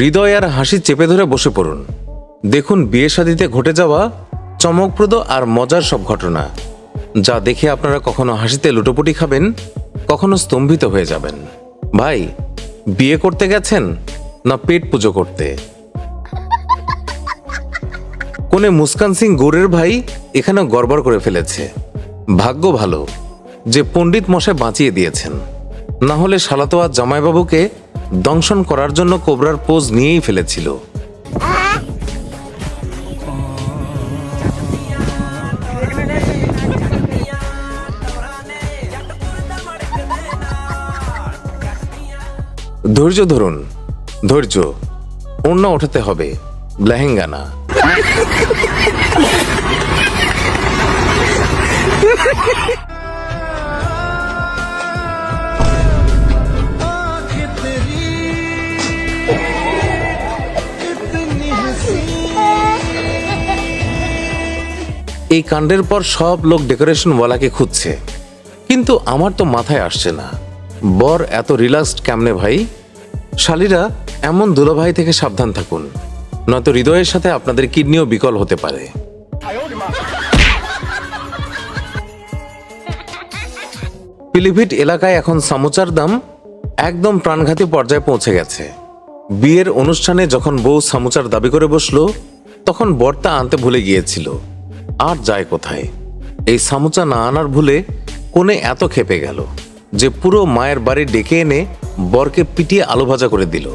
হৃদয় আর হাসি চেপে ধরে বসে পড়ুন। দেখুন বিয়ে শাদিতে ঘটে যাওয়া চমকপ্রদ আর মজার সব ঘটনা। যা দেখে আপনারা কখনো হাসিতে লুটোপুটি খাবেন, কখনো স্তম্ভিত হয়ে যাবেন। ভাই, বিয়ে করতে গেছেন না পেট পুজো করতে? কোনে মুস্কান সিং গোরের ভাই এখানে গড়বড় করে ফেলেছে। ভাগ্য ভালো যে পণ্ডিত মশাই বাঁচিয়ে দিয়েছেন। না হলে শালাতোয়া জামাইবাবুকে দংশন করার জন্য কোবরার পোজ নিয়েই ফেলেছিল। ধৈর্য ধরুন। ধৈর্য, অন্য ওঠাতে হবে। লেহেঙ্গা না এই কাণ্ডের পর সব লোক ডেকোরেশন ওয়ালাকে খুঁজছে। কিন্তু আমার তো মাথায় আসছে না। বর এত রিল্যাক্সড কেমনে ভাই? শালিরা এমন দুলাভাই থেকে সাবধান থাকুন। নয়তো হৃদয়ের সাথে আপনাদের কিডনিও বিকল হতে পারে। পিলিভিট এলাকায় এখন সামোচার দাম একদম প্রাণঘাতী পর্যায়ে পৌঁছে গেছে। বিয়ের অনুষ্ঠানে যখন বউ সামোচার দাবি করে বসল, তখন বরটা আনতে ভুলে গিয়েছিল। আর যায় কোথায়? এই সামোচা না আনার ভুলে কোণে এত খেপে গেল যে পুরো মায়ের বাড়ি ডেকে এনে বরকে পিটিয়ে আলু ভাজা করে দিল।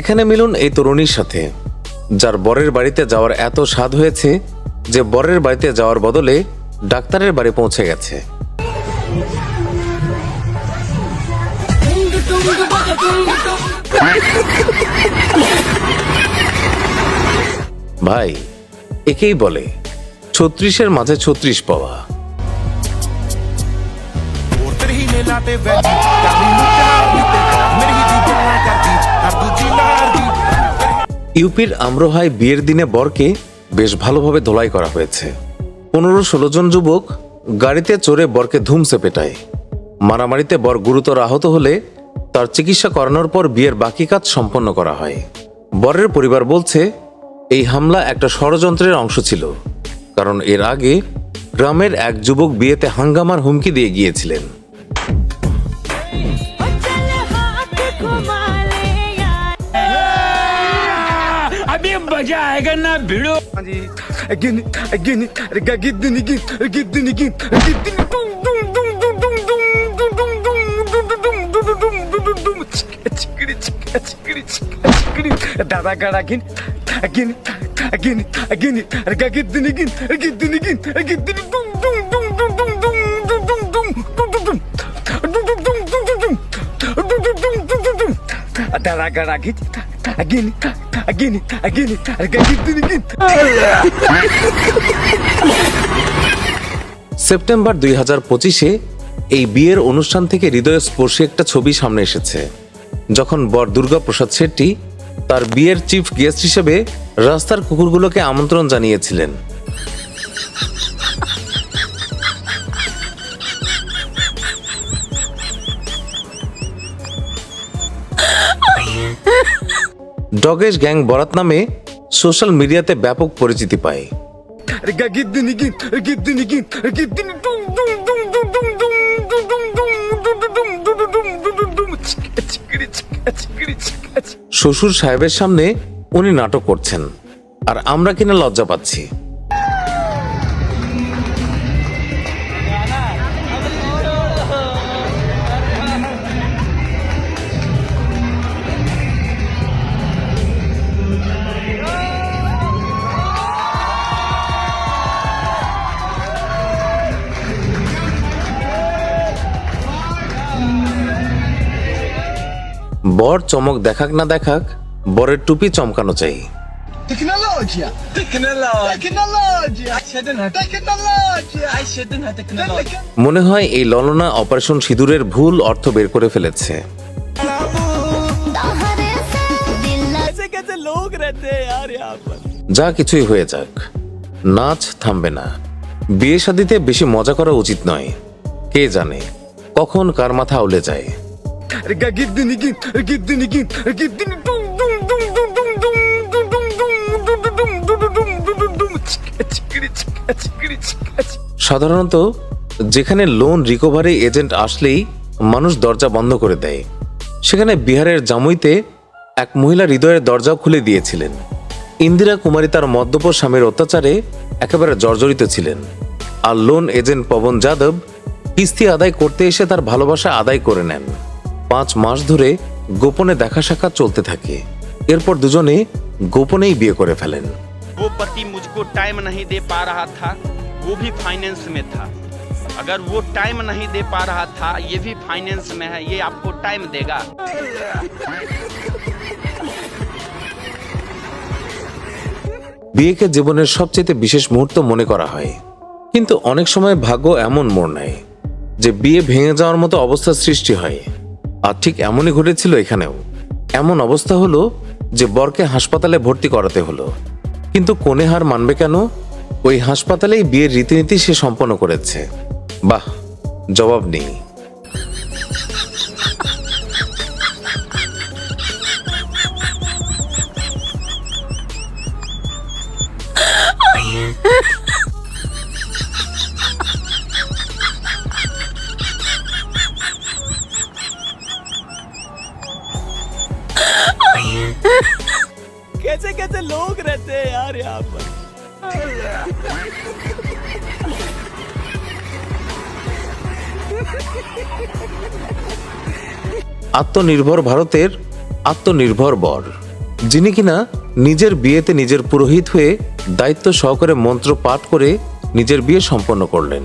এখানে মিলুন এই তরুণীর সাথে, যার বরের বাড়িতে যাওয়ার এত স্বাদ হয়েছে যে বরের বাড়িতে যাওয়ার বদলে ডাক্তারের বাড়ি পৌঁছে গেছে। ভাই, একেই বলে, ছত্রিশের মাঝে ছত্রিশ পাওয়া। ইউপির আমরোহায় বিয়ের দিনে বরকে বেশ ভালোভাবে ধোলাই করা হয়েছে। পনেরো ষোলো জন যুবক গাড়িতে চড়ে বরকে ধুমসে পেটায়। মারামারিতে বর গুরুতর আহত হলে তার চিকিৎসা করানোর পর বিয়ের বাকি কাজ সম্পন্ন করা হয় বরের পরিবার বলছে এই হামলা একটা ষড়যন্ত্রের অংশ ছিল কারণ এর আগে গ্রামের এক যুবক বিয়েতে হাঙ্গামার হুমকি দিয়ে গিয়েছিলেন चल দাদা গাড়া গিন গিন গিন গিন গিন দিন গিন গিন দিন গিন গিন দিন সেপ্টেম্বর দুই হাজার পঁচিশে এই বিয়ের অনুষ্ঠান থেকে হৃদয় স্পর্শী একটা ছবি সামনে এসেছে যখন বর দুর্গা প্রসাদ শেট্টি তার বিয়ের চিফ গেস্ট হিসেবে রাস্তার কুকুরগুলোকে আমন্ত্রণ জানিয়েছিলেন। ডগেশ গ্যাং বরাত নামে সোশ্যাল মিডিয়াতে ব্যাপক পরিচিতি পায়। শ্বশুর সাহেবের সামনে উনি নাটক করছেন। আর আমরা কিনা লজ্জা পাচ্ছি। বর চমক দেখাক না দেখাক বরের টুপি চমকানো চাই। মনে হয় এই ললনা অপারেশন সিঁদুরের ভুল অর্থ বের করে ফেলেছে। যা কিছুই হয়ে যাক নাচ থামবে না। বিয়ে শাদিতে বেশি মজা করা উচিত নয় কে জানে কখন কার মাথা উলে যায়। Chika chikiri সাধারণত যেখানে লোন রিকভারি এজেন্ট আসলেই মানুষ দরজা বন্ধ করে দেয় সেখানে বিহারের জামুইতে এক মহিলা হৃদয়ের দরজাও খুলে দিয়েছিলেন ইন্দিরা কুমারী তার মদ্যপ স্বামীর অত্যাচারে একেবারে জর্জরিত ছিলেন আর লোন এজেন্ট পবন যাদব কিস্তি আদায় করতে এসে তার ভালোবাসা আদায় করে নেন পাঁচ মাস ধরে গোপনে দেখা সাক্ষাৎ চলতে থাকে এরপর দুজনে গোপনেই বিয়ে করে ফেলেন वो पति मुझको टाइम नहीं दे पा रहा था वो भी फाइनेंस में था अगर वो टाइम नहीं दे पा रहा था ये भी फाइनेंस में है ये आपको टाइम देगा বিয়েকে জীবনের সবচেয়ে বিশেষ মুহূর্ত মনে করা হয় কিন্তু অনেক সময় ভাগ্য এমন মোড় নেয় যে বিয়ে ভেঙে যাওয়ার মতো অবস্থা সৃষ্টি হয় আর ঠিক এমনই ঘটেছিল এখানেও। এমন অবস্থা হলো যে বরকে হাসপাতালে ভর্তি করাতে হলো। কিন্তু কোনে হার মানবে কেন? ওই হাসপাতালেই বিয়ের রীতিনীতি সে সম্পন্ন করেছে। বাহ, জবাব নেই। আত্মনির্ভর ভারতের আত্মনির্ভর বর। যিনি কিনা নিজের বিয়েতে নিজের পুরোহিত হয়ে দায়িত্ব সহকারে মন্ত্র পাঠ করে নিজের বিয়ে সম্পন্ন করলেন।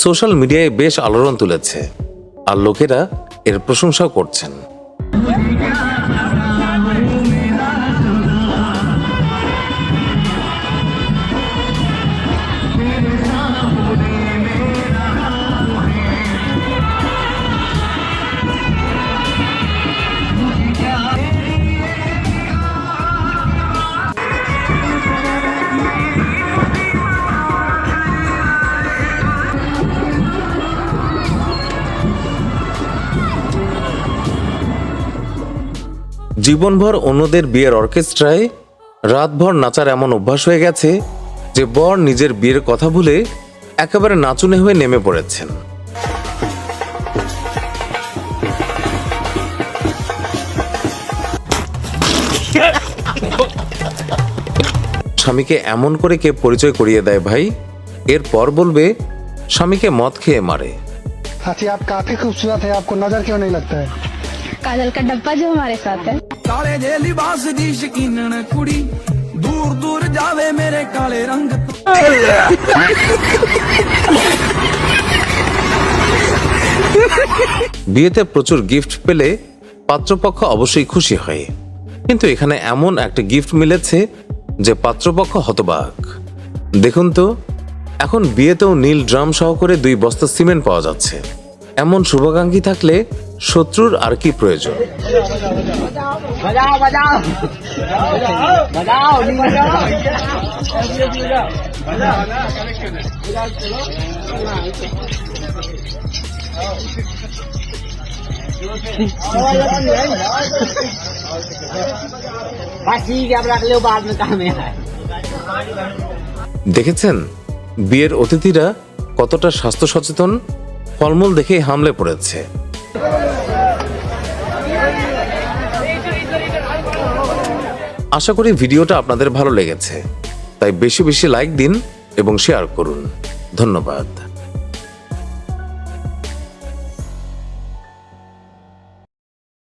সোশ্যাল মিডিয়ায় বেশ আলোড়ন তুলেছে আর লোকেরা এর প্রশংসাও করছেন। জীবনভর অন্যদের বিয়ের অর্কেস্ট্রায় রাতভর নাচার এমন অভ্যাস হয়ে গেছে যে বর নিজের বিয়ের কথা ভুলে একেবারে নাচুনে হয়ে নেমে পড়েছেন স্বামীকে এমন করে কে পরিচয় করিয়ে দেয় ভাই এরপর বলবে স্বামীকে মদ খেয়ে মারে साथी आप काफी खूबसूरत है आपको नजर क्यों नहीं लगता है काजल का डब्बा जो हमारे साथ है ਕਾਲੇ ਜੇ ਲਿਬਾਸ ਦੀ ਸ਼ਕੀਨਣ ਕੁੜੀ, ਦੂਰ ਦੂਰ ਜਾਵੇ ਮੇਰੇ ਕਾਲੇ ਰੰਗ বিয়েতে প্রচুর গিফট পেলে পাত্রপক্ষ অবশ্যই খুশি হয়। কিন্তু এখানে এমন একটা গিফট মিলেছে যে পাত্রপক্ষ হতবাক। দেখুন তো, এখন বিয়েতেও নীল ড্রাম সহ করে দুই বস্তা সিমেন্ট পাওয়া যাচ্ছে। এমন শুভাকাঙ্ক্ষী থাকলে শত্রুর আর কি প্রয়োজন? দেখেছেন? বিয়ের অতিথিরা কতটা স্বাস্থ্য সচেতন ফলমূল দেখেই হামলে পড়েছে। আশা করি ভিডিওটা আপনাদের ভালো লেগেছে। তাই বেশি বেশি লাইক দিন এবং শেয়ার করুন। ধন্যবাদ।